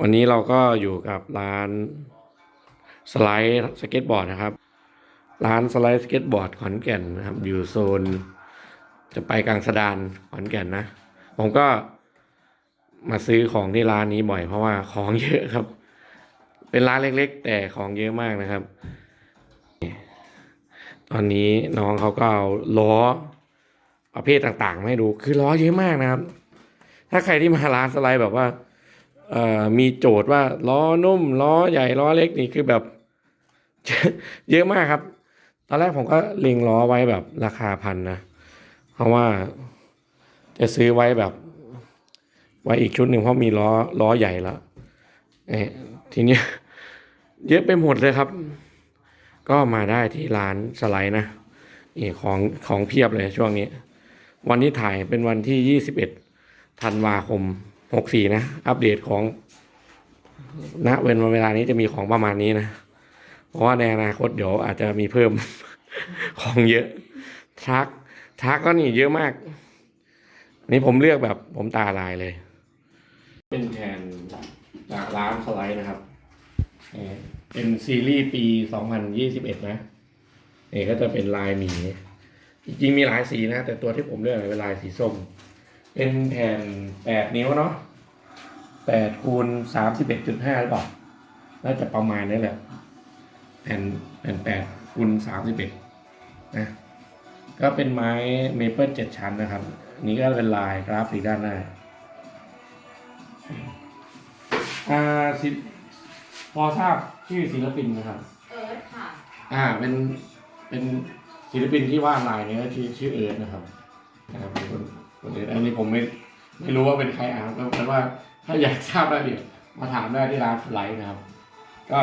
วันนี้เราก็อยู่กับร้านสไลด์สเก็ตบอร์ดนะครับ ร้านสไลด์สเก็ตบอร์ดขอนแก่นนะครับ อยู่โซน จะไปกลางสะดานขอนแก่นนะ ผมก็มาซื้อของที่ร้านนี้บ่อยเพราะว่าของเยอะครับ เป็นร้านเล็กๆ แต่ของเยอะมากนะครับ ตอนนี้น้องเขาก็เอาล้อประเภทต่างๆมาให้ดู คือล้อเยอะมากนะครับ ถ้าใครที่มาร้านสไลด์แบบว่า มีโจทย์ว่าล้อนุ่มล้อใหญ่ล้อเล็กนี่คือแบบ เยอะมากครับ ตอนแรกผมก็เล็งล้อไว้แบบราคาพันนะเพราะว่าจะซื้อไว้แบบ ไว้อีกชุดหนึ่งเพราะมีล้อล้อใหญ่แล้วทีนี้เยอะไปหมดเลยครับ ก็มาได้ที่ร้านสไลด์นะนี่ของของเพียบเลยช่วงนี้ วันที่ถ่ายเป็นวันที่ยี่สิบเอ็ดธันวาคม หกสี่นะ อัปเดตของณเวนเวลานี้จะมีของประมาณนี้นะ เพราะว่าในอนาคตเดี๋ยวอาจจะมีเพิ่ม ของเยอะทักทักก็นี่เยอะมาก นี่ผมเลือกแบบผมตาลายเลย เป็นแผ่นจากร้านสไลด์นะครับเอ่อเป็นซีรีส์ปี 2021 นะนี่ก็จะเป็นลายหมี จริงๆมีหลายสีนะ แต่ตัวที่ผมเลือกเป็นลายสีส้ม เป็นแผ่น8นิ้วเนาะ8คูณ31.5หรือเปล่าน่าจะประมาณนี้แหละ แผ่นแผ่น8คูณ31นะก็เป็นไม้เมเปิลเจ็ดชั้นนะครับอันนี้ก็เป็นลายกราฟิกด้านหน้าอ่าศิลพอทราบชื่อศิลปินนะครับ เอิร์ธค่ะ อ่าเป็นเป็นศิลปินที่วาดลายเนี้ก็ชื่อชื่อเอิร์ธนะครับอ่าเป็น คนคนเอิร์ธอันนี้ผมไม่ไม่รู้ว่าเป็นใครอ่านก็แต่ว่าถ้าอยากทราบรายละเอียดมาถามได้ที่ร้านสไลด์นะครับ ก็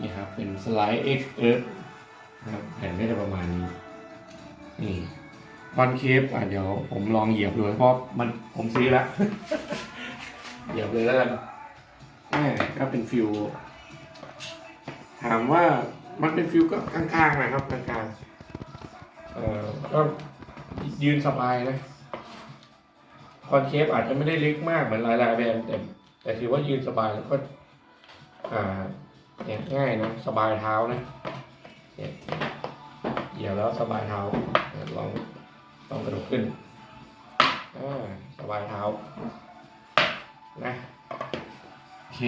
นี่ครับเป็นสไลด์ X Earth นะครับแผ่นก็จะประมาณนี้นี่คอนเคฟอะเดี๋ยวผมลองเหยียบดูเพราะมันผมซื้อแล้วเหยียบเลยแล้วกันแม่ก็เป็นฟิวถามว่ามันเป็นฟิวก็กลางๆนะครับกลางๆเออก็ยืนสบายนะ คอนเคฟอาจจะไม่ได้ล็กมากเหมือนหลายๆแบรนด์แต่แต่ถือว่ายืนสบายแล้วก็อ่าเนี่ยง่ายนะสบายเท้านะเนี่ยเหยียบแล้วสบายเท้าลองลองกระโดดขึ้นอ่าสบายเท้านะโอเค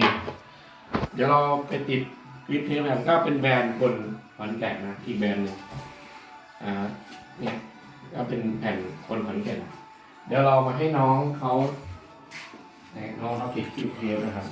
เดี๋ยวเราไปติดคลิปเทปกันก็เป็นแบรนด์คนขอนแก่นนะอีกแบรนด์หนึ่งอ่าเนี่ยก็เป็นแผ่นคนขอนแก่น เดี๋ยวเรามาให้น้องเขาน้องเขาติดคลิปเทปนะครับ